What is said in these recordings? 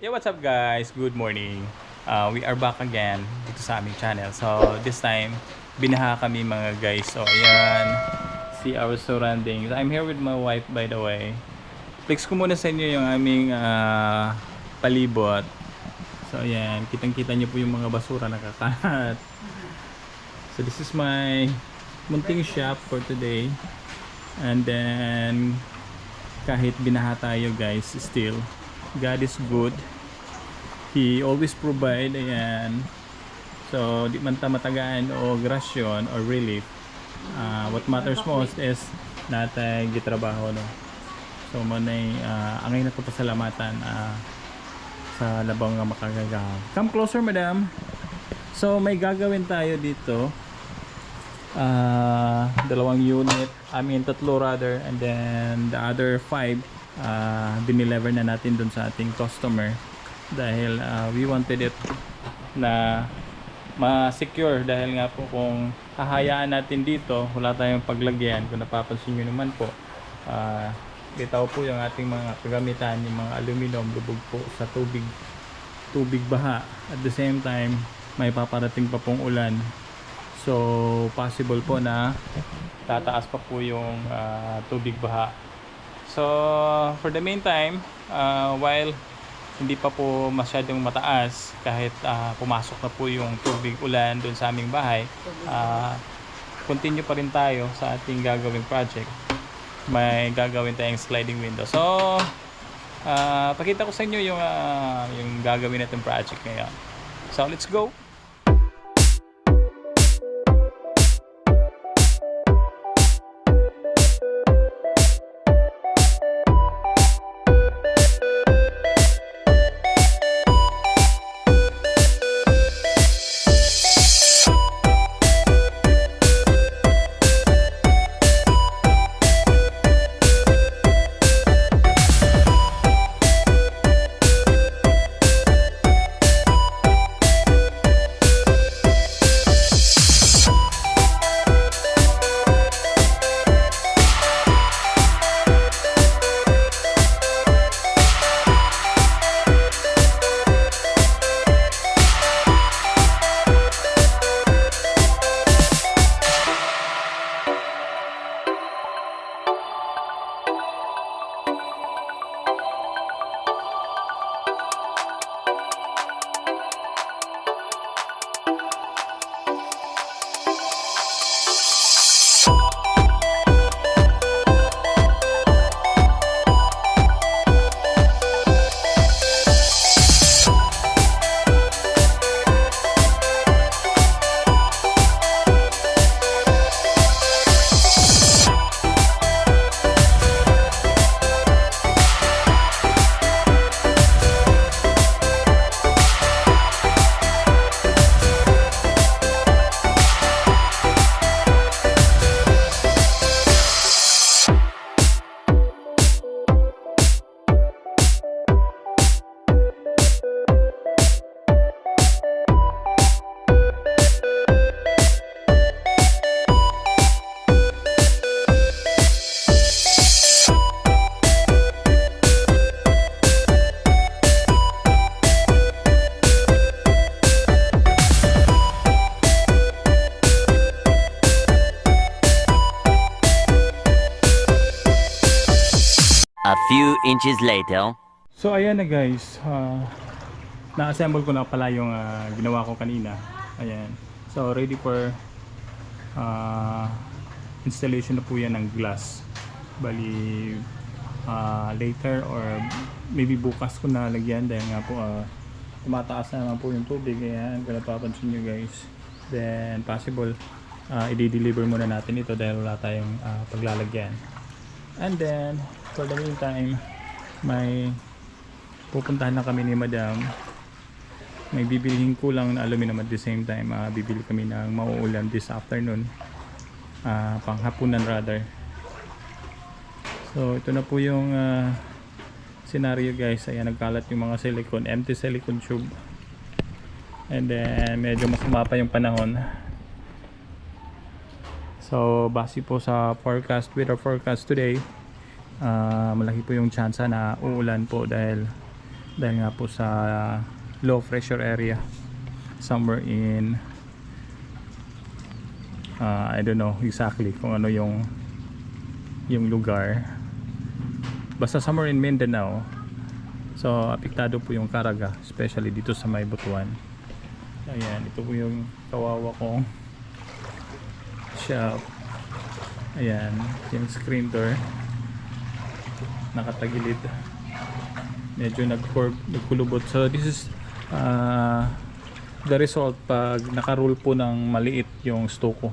Yeah, what's up guys? Good morning. Uh, we are back again dito sa aming channel. So, this time, binaha kami mga guys. So, ayan. See our surroundings. I'm here with my wife by the way. Flex ko muna sa inyo yung aming ah, palibot. So, ayan. Kitang-kita niyo po yung mga basura na kakalat. So, this is my munting shop for today. And then, kahit binaha tayo guys, still, God is good. He always provide, ayan. So, di man ta matagaan o grasyon or relief. Ah, what matters most is natay gitrabaho, no? So, manay, uh, angay na pasalamatan ah, sa labang nga makagagawa. Come closer, madam. So, may gagawin tayo dito. Ah, dalawang unit, I mean tatlo rather, and then the other five, uh, dinilever na natin dun sa ating customer dahil ah, we wanted it na ma-secure dahil nga po kung hahayaan natin dito, wala tayong paglagyan. Kung napapansin nyo naman po, ah, bitaw po yung ating mga kagamitan, yung mga aluminum, lubog po sa tubig, tubig baha. At the same time, may paparating pa pong ulan. So, possible po na tataas pa po yung ah, tubig baha. So, for the meantime, ah, while hindi pa po masyadong mataas, kahit ah, pumasok na po yung tubig ulan doon sa aming bahay, ah, continue pa rin tayo sa ating gagawing project. May gagawin tayong sliding window. So, ah, pakita ko sa inyo yung, ah, yung gagawin natin project ngayon. So, let's go! Inches later. So ayan na guys, Ah, na-assemble ko na pala yung ah, ginawa ko kanina. Ayan. So ready for ah, installation na po yan ng glass. Bali ah, later or maybe bukas ko na lagyan dahil nga po ah, tumataas na naman po yung tubig. Ayan, kung napapansin nyo guys. Then possible ah, i-deliver muna natin ito dahil wala tayong ah, paglalagyan. And then, for the meantime, may pupuntahan na kami ni Madam. May bibilihin kulang na aluminum at the same time, ah, bibili kami ng mauulam this afternoon. Ah, panghapunan rather. So, ito na po yung ah, scenario guys. Ayan, nagkalat yung mga silicone, empty silicone tube. And then, medyo masama pa yung panahon. So, base po sa forecast, weather forecast today, ah, malaki po yung chance na uulan po dahil dahil nga po sa low pressure area somewhere in uh, I don't know exactly kung ano yung yung lugar. Basta somewhere in Mindanao. So apektado po yung Caraga especially dito sa may Butuan. Ayan ito po yung kawawa kong shop. Ayan yung screen door nakatagilid. Medyo nag nagkulubot. So this is uh, the result pag nakarule po ng maliit yung stoko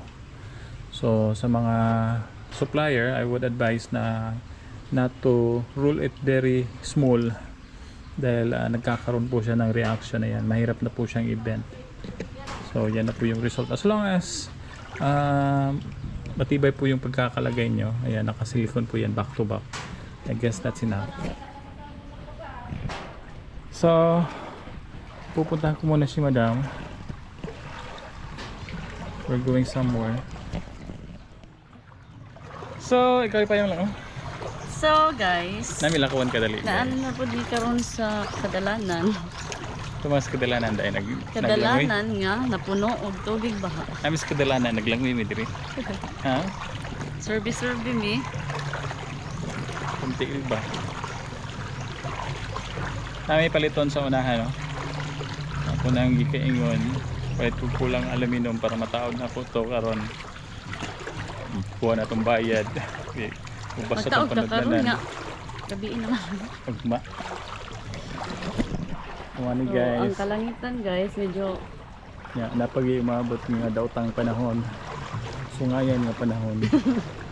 so sa mga supplier I would advise na not to rule it very small dahil ah, nagkakaroon po siya ng reaction na yan. Mahirap na po siyang event so yan na po yung result. As long as ah, matibay po yung pagkakalagay nyo ayan nakasilicon po yan back to back I guess that's enough so pupuntahan ko muna si madam we're going somewhere so ikaw pa yung lang oh. So guys, nami lakawan kadali naano na po di karon sa kadalanan. tumas kadalanan dahil nag naglangoy Kadalanan nga napuno og tubig baha. namis kadalanan naglangoy mi diri ha Serbi serbi mi. Kunti ba nami paliton sa unahan no ako nang gikaingon kahit kung kulang aluminum para mataod na po to karon kuha na tong bayad Okay. Basta Magtaog tong ka karon nga. panagdanan Gabi naman. Ugma. Kuha ni So, ang guys. kalangitan guys medyo Ya, napagi umabot nga dautang panahon. Sungayan nga panahon.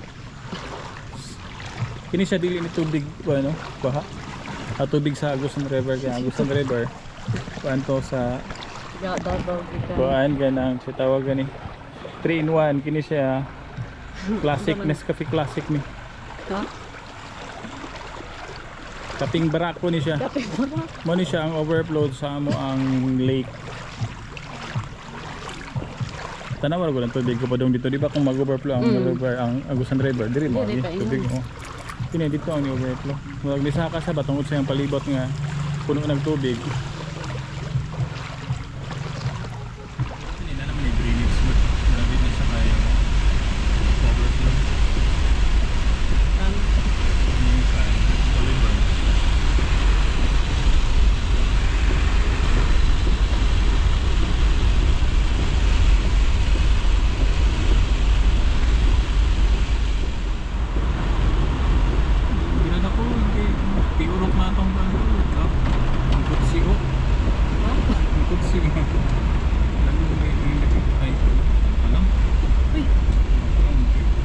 Kini siya dili ni tubig ano, baha. Ah, tubig sa Agusan River kaya Agusan River. Kuan to sa kuan ganang si tawag gani. 3 in 1 kini siya classic Nescafe classic ni. Ha? Kaping barako ni siya. Mo ni siya ang overflow sa amo ang lake. Tanaw ko lang tubig ko pa dong dito di ba kung mag-overflow ang Mm. river ang Agusan River diri mo tubig mo. Kini dito ang overflow. Murag ni saka sa batungod sa iyang palibot nga puno ng tubig. Hindi na naman yung drainage but grabe na siya kaya overflow. Um, Yung sa river. Ginan ako, hindi. Piurok na itong ano. ah, Ang kutsi ko. Ang kutsi ko. Ano ba yung ay, ano? Uy.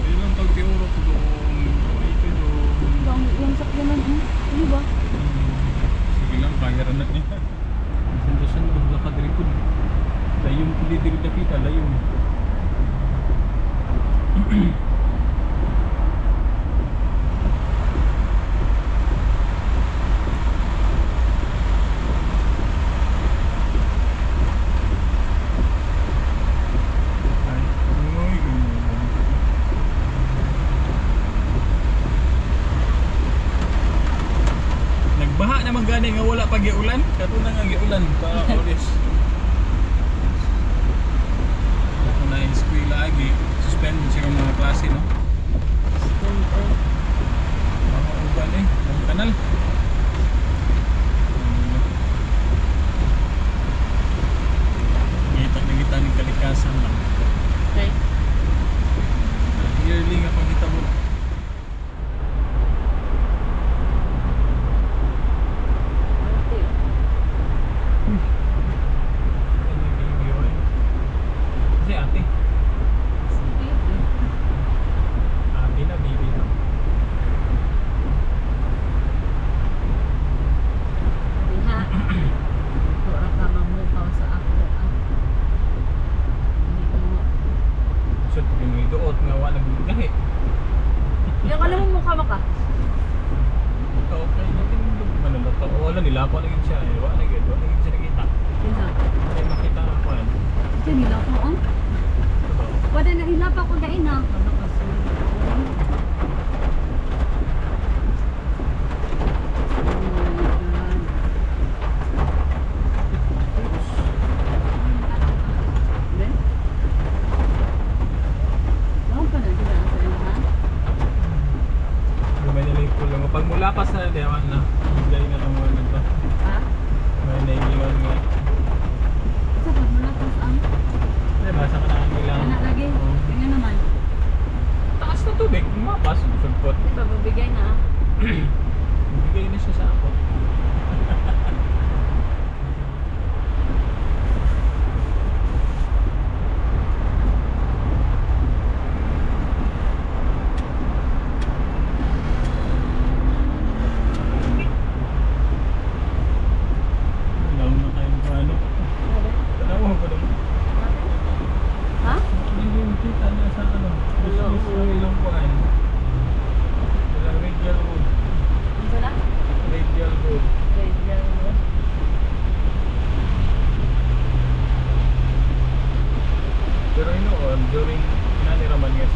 Ay lang pag piurok doon. Ay, pero... Yung, yung sakyanan, hmm? Ano ba? Sige lang, kaya rin na niya. Sandasan ko, lakad rin po. Layong ko dito rin kita, layong. Ay, uy, ganyan. Nagbaha naman gani nga wala pag giulan. Kato na nga giulan para oras. Ako na yung school lagi. Suspend siya mga klase no. Siyempre. Mga uban eh. Kanal.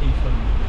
location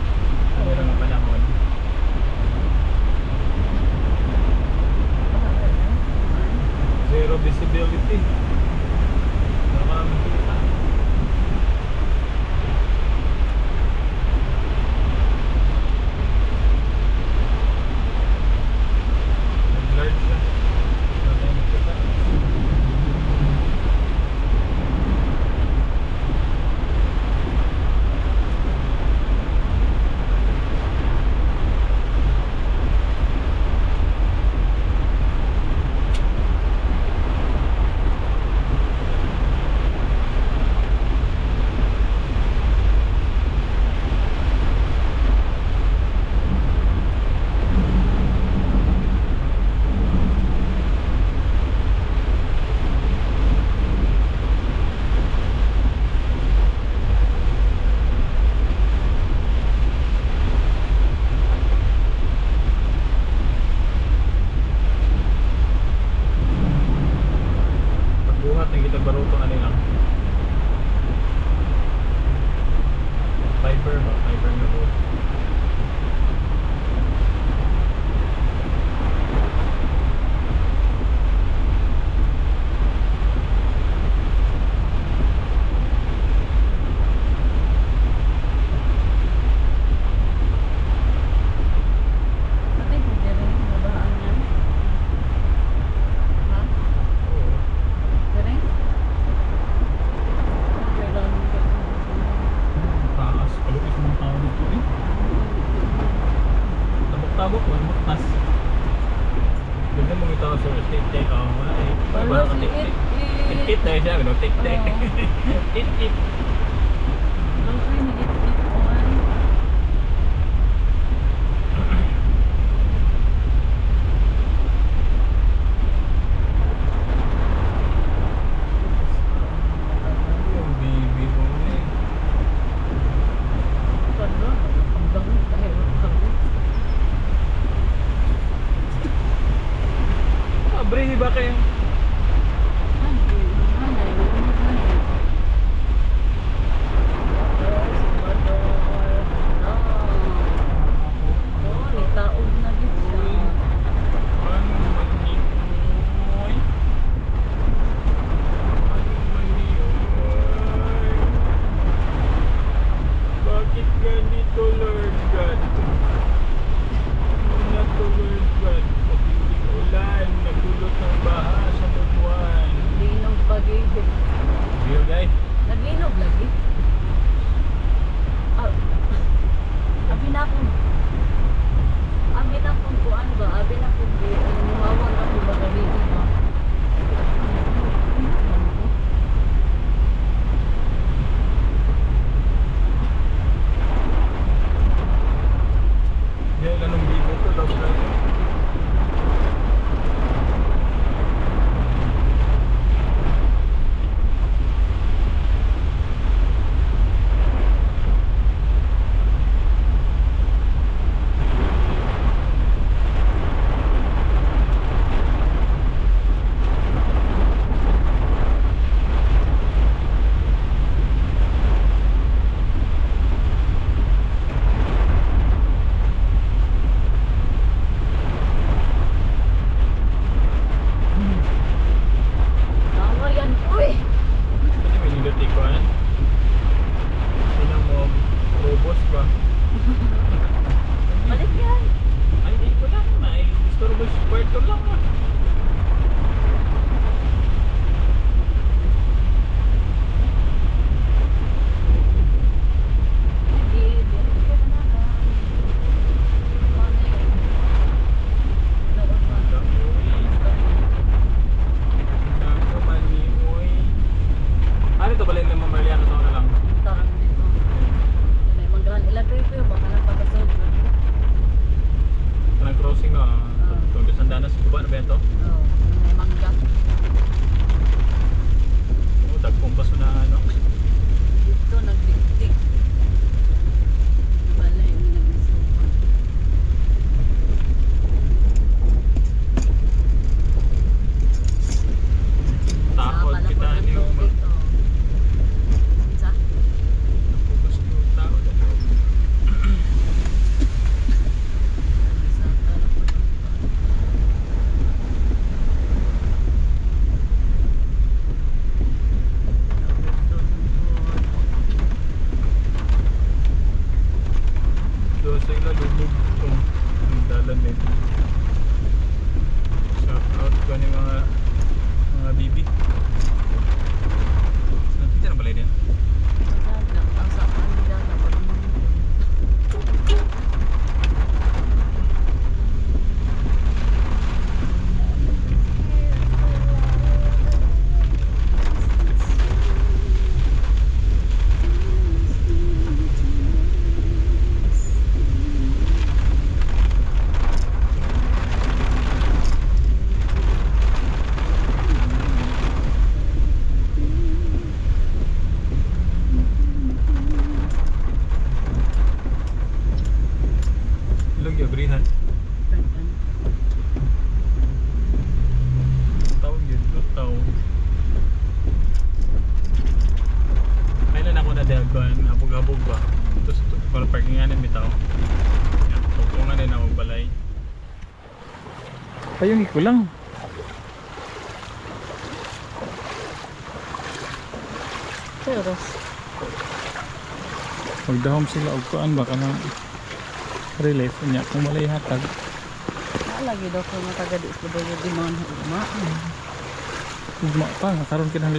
I bring the board. ito sa tik-tik. Oh, ay. Parang tik-tik. Tik-tik tayo siya, no? Tik-tik. Tik-tik. Habog-habog ba? Tapos para parkinganin bitaw. Yan, tungtungan din ako balay. Ayun, iko lang. Pero, Magdahom sila og kuan ba kanang relief niya kung malay hatag. lagi daw ko mataga di sa bayo di man ugma. Ugma pa nga karon kinang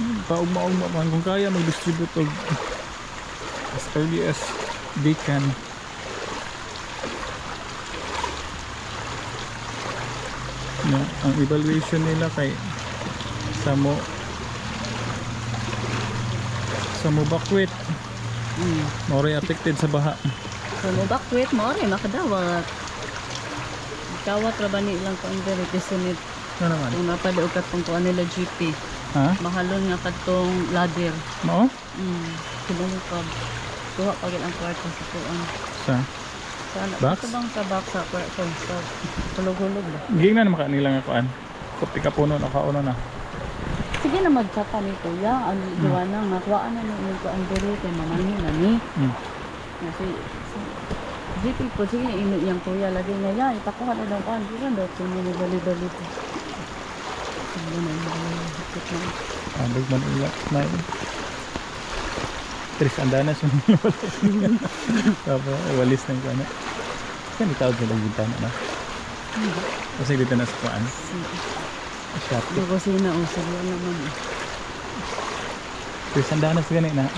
lano. Hanggang Pa ugma ugma man kung kaya mag-distribute og as early as they can. Na, ang evaluation nila kay samo samo bakwit mm. more affected sa baha. So, mo bakwit mo rin makadawat. Kawat ra ba ni ilang ang diri kisunit Ano naman? kung napadaog ka tong kuan nila GP. Ha? Mahalon nga kadtong ladder. Mao? Mm. Kinulukab. Kuha pa gid ang kwarto sa kuan. Sa Sana Box? ito bang sa box sa kwarto sa hulog-hulog ba? Gigna na maka nila nga kuan. Kopi ka puno na kauno na. Sige na magtsaka ni Kuya. Ang Hmm. gawa na nga. Kuhaan na ni ko ang diri kay mamangin na ni. Mm. Kasi si GP po sige ino yang kuya lagi na ya itakuha na daw kan di daw kung ni bali-bali po. Ano na hapit na. Abog man na. Tris andanas yung Tapos ay, walis na yung ano. Kasi may tawag nila yung na. Kasi dito na sa kuan. Shop. Dugo sina o sila naman. eh. Tris andanas gani na.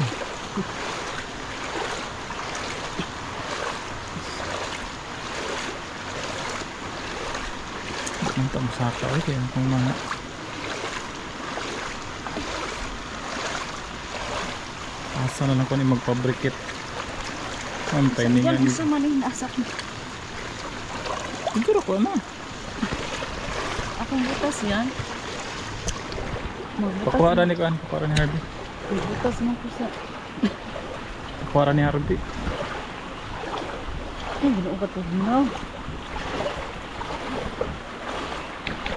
Ang tamusaka ay kaya kung mga Asa na lang ko ni magpabrikit. Ang timing nga Yan ni. gusto man yung nasak mo. Siguro ko ano. Akong butas yan. Mo. ni Kuan, pakuwara ni Harvey. Magbutas mo ko sa... Pakuwara ni Harvey. Ay, ginuugat ko ginaw.